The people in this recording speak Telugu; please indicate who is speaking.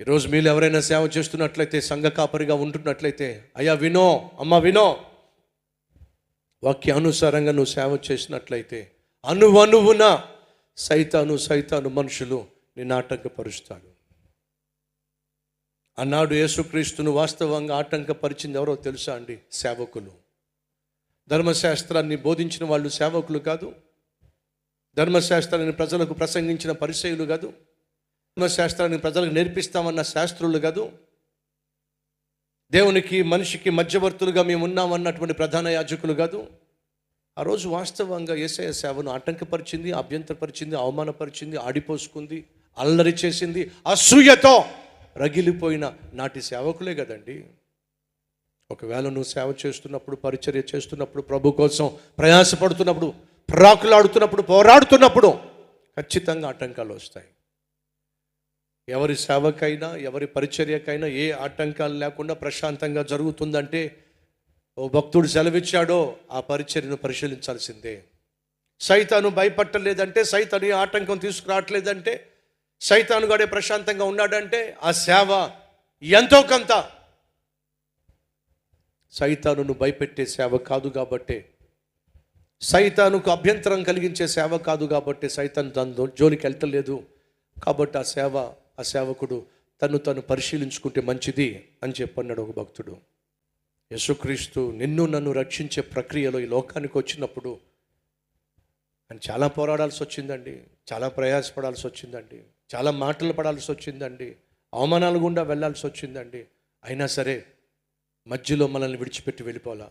Speaker 1: ఈరోజు మీరు ఎవరైనా సేవ చేస్తున్నట్లయితే సంఘ కాపరిగా ఉంటున్నట్లయితే అయ్యా వినో అమ్మ వినో. వాక్యానుసారంగా నువ్వు సేవ చేసినట్లయితే అనువనువున సైతాను సైతాను మనుషులు నిన్ను ఆటంకపరుస్తాడు అన్నాడు యేసుక్రీస్తును వాస్తవంగా ఆటంకపరిచింది ఎవరో తెలుసా అండి? సేవకులు. ధర్మశాస్త్రాన్ని బోధించిన వాళ్ళు సేవకులు కాదు. ధర్మశాస్త్రాన్ని ప్రజలకు ప్రసంగించిన పరిచయులు కాదు. ధర్మశాస్త్రాన్ని ప్రజలకు నేర్పిస్తామన్న శాస్త్రులు కాదు. దేవునికి మనిషికి మధ్యవర్తులుగా మేము ఉన్నామన్నటువంటి ప్రధాన యాజకులు కాదు. ఆ రోజు వాస్తవంగా ఏసయ సేవను ఆటంకపరిచింది అభ్యంతరపరిచింది అవమానపరిచింది ఆడిపోసుకుంది అల్లరి చేసింది అసూయతో రగిలిపోయిన నాటి సేవకులే కదండి. ఒకవేళ నువ్వు సేవ చేస్తున్నప్పుడు పరిచర్య చేస్తున్నప్పుడు ప్రభు కోసం ప్రయాసపడుతున్నప్పుడు ప్రాకులాడుతున్నప్పుడు పోరాడుతున్నప్పుడు ఖచ్చితంగా ఆటంకాలు వస్తాయి. ఎవరి సేవకైనా ఎవరి పరిచర్యకైనా ఏ ఆటంకాలు లేకుండా ప్రశాంతంగా జరుగుతుందంటే ఓ భక్తుడు సెలవిచ్చాడో ఆ పరిచర్యను పరిశీలించాల్సిందే. సైతాను భయపట్టలేదంటే సైతాను ఏ ఆటంకం తీసుకురావట్లేదంటే సైతాను గడే ప్రశాంతంగా ఉన్నాడంటే ఆ సేవ ఎంతో కొంత. సైతానును భయపెట్టే సేవ కాదు కాబట్టే సైతానుకు అభ్యంతరం కలిగించే సేవ కాదు కాబట్టి సైతాన్ దాని జోలికి వెళ్తలేదు. కాబట్టి ఆ సేవ ఆ సేవకుడు తను తను పరిశీలించుకుంటే మంచిది అని చెప్పన్నాడు ఒక భక్తుడు. యేసుక్రీస్తు నిన్ను నన్ను రక్షించే ప్రక్రియలో ఈ లోకానికి వచ్చినప్పుడు అని చాలా పోరాడాల్సి వచ్చిందండి. చాలా ప్రయాసపడాల్సి వచ్చిందండి. చాలా మాటలు పడాల్సి వచ్చిందండి. అవమానాలు గుండా వెళ్ళాల్సి వచ్చిందండి. అయినా సరే మధ్యలో మనల్ని విడిచిపెట్టి వెళ్ళిపోవాలా?